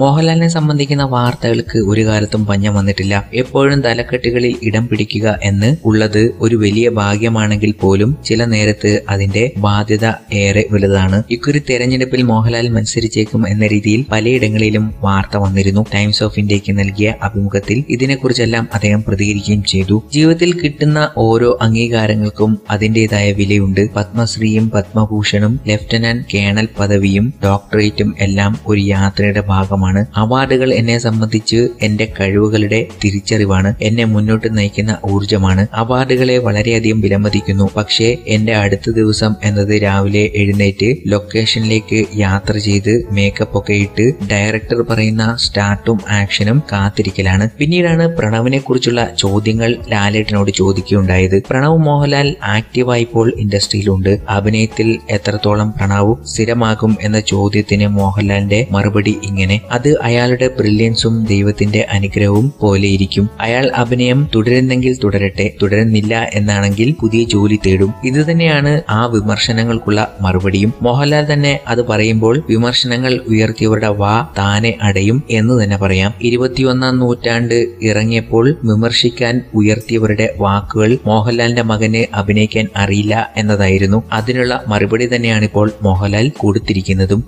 മോഹൻലാലിനെ സംബന്ധിക്കുന്ന വാർത്തകൾക്ക് ഒരു കാലത്തും പഞ്ഞം വന്നിട്ടില്ല. എപ്പോഴും തലക്കെട്ടുകളിൽ ഇടം പിടിക്കുക എന്ന് ഉള്ളത് ഒരു വലിയ ഭാഗ്യമാണെങ്കിൽ പോലും ചില നേരത്ത് അതിന്റെ ബാധ്യത ഏറെ വലുതാണ്. ഇക്കുറി തെരഞ്ഞെടുപ്പിൽ മോഹൻലാൽ മത്സരിച്ചേക്കും എന്ന രീതിയിൽ പലയിടങ്ങളിലും വാർത്ത വന്നിരുന്നു. ടൈംസ് ഓഫ് ഇന്ത്യയ്ക്ക് നൽകിയ അഭിമുഖത്തിൽ ഇതിനെക്കുറിച്ചെല്ലാം അദ്ദേഹം പ്രതികരിക്കുകയും ചെയ്തു. ജീവിതത്തിൽ കിട്ടുന്ന ഓരോ അംഗീകാരങ്ങൾക്കും അതിന്റേതായ വിലയുണ്ട്. പത്മശ്രീയും പത്മഭൂഷണും ലഫ്റ്റനന്റ് കേണൽ പദവിയും ഡോക്ടറേറ്റും എല്ലാം ഒരു യാത്രയുടെ ഭാഗമാണ്. അവാർഡുകൾ എന്നെ സംബന്ധിച്ച് എന്റെ കഴിവുകളുടെ തിരിച്ചറിവാണ്. എന്നെ മുന്നോട്ട് നയിക്കുന്ന ഊർജമാണ് അവാർഡുകളെ വളരെയധികം വിലമതിക്കുന്നു. പക്ഷേ എന്റെ അടുത്ത ദിവസം എന്നത് രാവിലെ എഴുന്നേറ്റ് ലൊക്കേഷനിലേക്ക് യാത്ര ചെയ്ത് മേക്കപ്പ് ഒക്കെ ഇട്ട് ഡയറക്ടർ പറയുന്ന സ്റ്റാർട്ടും ആക്ഷനും കാത്തിരിക്കലാണ്. പിന്നീടാണ് പ്രണവിനെ കുറിച്ചുള്ള ചോദ്യങ്ങൾ ലാലേട്ടനോട് ചോദിക്കുകയുണ്ടായത്. പ്രണവ് മോഹൻലാൽ ആക്റ്റീവായിപ്പോൾ ഇൻഡസ്ട്രിയിലുണ്ട്. അഭിനയത്തിൽ എത്രത്തോളം പ്രണവ് സ്ഥിരമാകും എന്ന ചോദ്യത്തിന് മോഹൻലാലിന്റെ മറുപടി ഇങ്ങനെ. അത് അയാളുടെ ബ്രില്യൻസും ദൈവത്തിന്റെ അനുഗ്രഹവും പോലെയിരിക്കും അയാൾ അഭിനയം തുടരുന്നെങ്കിൽ തുടരട്ടെ തുടരുന്നില്ല എന്നാണെങ്കിൽ പുതിയ ജോലി തേടും. ഇതുതന്നെയാണ് ആ വിമർശനങ്ങൾക്കുള്ള മറുപടിയും. മോഹൻലാൽ തന്നെ അത് പറയുമ്പോൾ വിമർശനങ്ങൾ ഉയർത്തിയവരുടെ വാ താനെ അടയും എന്ന് തന്നെ പറയാം. ഇരുപത്തിയൊന്നാം നൂറ്റാണ്ട് ഇറങ്ങിയപ്പോൾ വിമർശിക്കാൻ ഉയർത്തിയവരുടെ വാക്കുകൾ മോഹൻലാലിന്റെ മകന് അഭിനയിക്കാൻ അറിയില്ല എന്നതായിരുന്നു. അതിനുള്ള മറുപടി തന്നെയാണ് ഇപ്പോൾ മോഹൻലാൽ കൊടുത്തിരിക്കുന്നതും.